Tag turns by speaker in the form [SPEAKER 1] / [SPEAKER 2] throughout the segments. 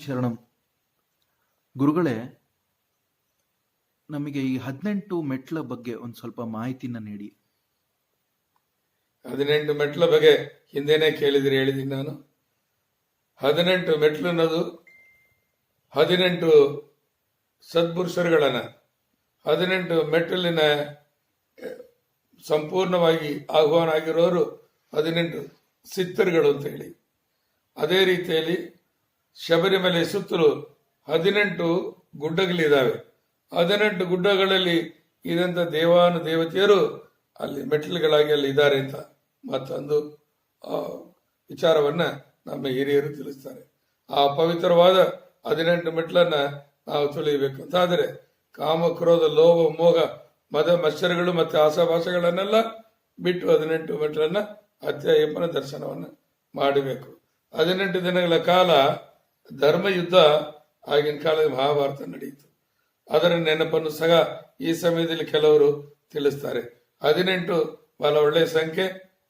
[SPEAKER 1] ಶರಣಂ. ಗುರುಗಳೇ, ನಮಗೆ ಈ ಹದಿನೆಂಟು ಮೆಟ್ಲ ಬಗ್ಗೆ ಒಂದು ಸ್ವಲ್ಪ ಮಾಹಿತಿನ ನೀಡಿ.
[SPEAKER 2] ಹದಿನೆಂಟು ಮೆಟ್ಲ ಬಗ್ಗೆ ಹಿಂದೆನೆ ಕೇಳಿದಿರಿ ಹೇಳಿದ್ದೀನಿ ನಾನು. ಹದಿನೆಂಟು ಮೆಟ್ಲು ಅನ್ನೋದು ಹದಿನೆಂಟು ಸದ್ಪುರುಷರುಗಳನ್ನ, ಹದಿನೆಂಟು ಮೆಟ್ಟಲಿನ ಸಂಪೂರ್ಣವಾಗಿ ಆಹ್ವಾನ ಆಗಿರೋರು ಹದಿನೆಂಟು ಸಿತ್ತರುಗಳು ಅಂತ ಹೇಳಿ. ಅದೇ ರೀತಿಯಲ್ಲಿ ಶಬರಿಮಲೆ ಸುತ್ತಲೂ ಹದಿನೆಂಟು ಗುಡ್ಡಗಳಿದ್ದಾವೆ. ಹದಿನೆಂಟು ಗುಡ್ಡಗಳಲ್ಲಿ ಇದಂತ ದೇವಾನು ದೇವತೆಯರು ಅಲ್ಲಿ ಮೆಟ್ಟಿಲುಗಳಾಗಿ ಅಲ್ಲಿ ಇದ್ದಾರೆ ಅಂತ ಮತ್ತೊಂದು ವಿಚಾರವನ್ನ ನಮ್ಮ ಹಿರಿಯರು ತಿಳಿಸ್ತಾರೆ. ಆ ಪವಿತ್ರವಾದ ಹದಿನೆಂಟು ಮೆಟ್ಲನ್ನ ನಾವು ತುಳಿಯಬೇಕು ಅಂತಾದರೆ ಕಾಮ ಕ್ರೋಧ, ಲೋಭ, ಮೋಹ, ಮದ ಮತ್ಸರಗಳು ಮತ್ತೆ ಆಸಾಭಾಸಗಳನ್ನೆಲ್ಲ ಬಿಟ್ಟು ಹದಿನೆಂಟು ಮೆಟ್ಲನ್ನ ಅತ್ಯಯ್ಯಪ್ಪನ ದರ್ಶನವನ್ನ ಮಾಡಬೇಕು. ಹದಿನೆಂಟು ದಿನಗಳ ಕಾಲ ಧರ್ಮ ಯುದ್ಧ ಆಗಿನ ಕಾಲದಲ್ಲಿ ಮಹಾಭಾರತ ನಡೆಯಿತು. ಅದರ ನೆನಪನ್ನು ಸಹ ಈ ಸಮಯದಲ್ಲಿ ಕೆಲವರು ತಿಳಿಸ್ತಾರೆ. ಹದಿನೆಂಟು ಬಹಳ ಒಳ್ಳೆಯ ಸಂಖ್ಯೆ,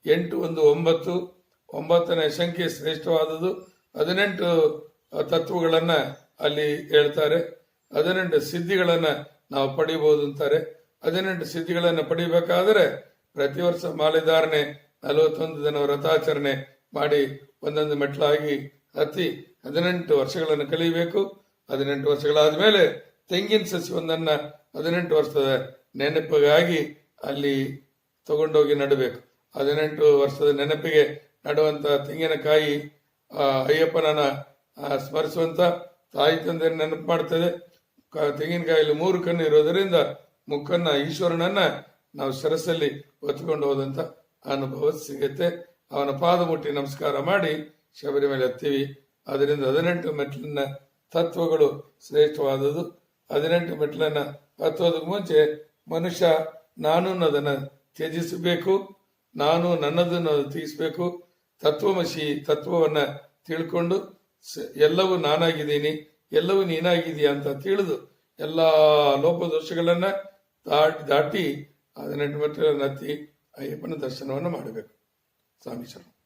[SPEAKER 2] ಎಂಟು ಒಂದು ಒಂಬತ್ತು, ಒಂಬತ್ತನೇ ಸಂಖ್ಯೆ ಶ್ರೇಷ್ಠವಾದದ್ದು. ಹದಿನೆಂಟು ತತ್ವಗಳನ್ನ ಅಲ್ಲಿ ಹೇಳ್ತಾರೆ. ಹದಿನೆಂಟು ಸಿದ್ಧಿಗಳನ್ನ ನಾವು ಪಡಿಬಹುದು ಅಂತಾರೆ. ಹದಿನೆಂಟು ಸಿದ್ಧಿಗಳನ್ನ ಪಡಿಬೇಕಾದರೆ ಪ್ರತಿ ವರ್ಷ ಮಾಲೆಧಾರಣೆ, ನಲವತ್ತೊಂದು ದಿನ ವ್ರತಾಚರಣೆ ಮಾಡಿ ಒಂದೊಂದು ಮೆಟ್ಲಾಗಿ ಹತ್ತಿ ಹದಿನೆಂಟು ವರ್ಷಗಳನ್ನು ಕಲಿಯಬೇಕು. ಹದಿನೆಂಟು ವರ್ಷಗಳಾದ ಮೇಲೆ ತೆಂಗಿನ ಸಸಿಯೊಂದನ್ನು ಹದಿನೆಂಟು ವರ್ಷದ ನೆನಪಿಗಾಗಿ ಅಲ್ಲಿ ತಗೊಂಡೋಗಿ ನಡಬೇಕು. ಹದಿನೆಂಟು ವರ್ಷದ ನೆನಪಿಗೆ ನಡುವಂತ ತೆಂಗಿನಕಾಯಿ ಅಯ್ಯಪ್ಪನನ್ನು ಸ್ಮರಿಸುವಂಥ ತಾಯಿ ತಂದೆ ನೆನಪು ಮಾಡ್ತದೆ. ತೆಂಗಿನಕಾಯಲ್ಲಿ ಮೂರು ಕಣ್ಣು ಇರೋದರಿಂದ ಮುಖನ್ನ, ಈಶ್ವರನನ್ನ ನಾವು ಸರಸಲ್ಲಿ ಹೊತ್ಕೊಂಡು ಹೋದಂಥ ಅನುಭವ ಸಿಗುತ್ತೆ. ಅವನ ಪಾದ ಮುಟ್ಟಿ ನಮಸ್ಕಾರ ಮಾಡಿ ಶಬರಿಮಲೆ ಹತ್ತೀವಿ. ಅದರಿಂದ ಹದಿನೆಂಟು ಮೆಟ್ಲಿನ ತತ್ವಗಳು ಶ್ರೇಷ್ಠವಾದದ್ದು. ಹದಿನೆಂಟು ಮೆಟ್ಲನ್ನ ಹತ್ತೋದಕ್ಕೆ ಮುಂಚೆ ಮನುಷ್ಯ ನಾನು ಅದನ್ನು ತ್ಯಜಿಸಬೇಕು, ನಾನು ನನ್ನದನ್ನು ತೀರಿಸಬೇಕು ತತ್ವಮಶಿ ತತ್ವವನ್ನು ತಿಳ್ಕೊಂಡು ಎಲ್ಲವೂ ನಾನಾಗಿದ್ದೀನಿ, ಎಲ್ಲವೂ ನೀನಾಗಿದೆಯಾ ಅಂತ ತಿಳಿದು ಎಲ್ಲ ಲೋಪದೋಷಗಳನ್ನು ದಾಟಿ ದಾಟಿ ಹದಿನೆಂಟು ಮೆಟ್ಲನ್ನು ಹತ್ತಿ ಅಯ್ಯಪ್ಪನ ದರ್ಶನವನ್ನು ಮಾಡಬೇಕು. ಸ್ವಾಮಿ ಶರಣ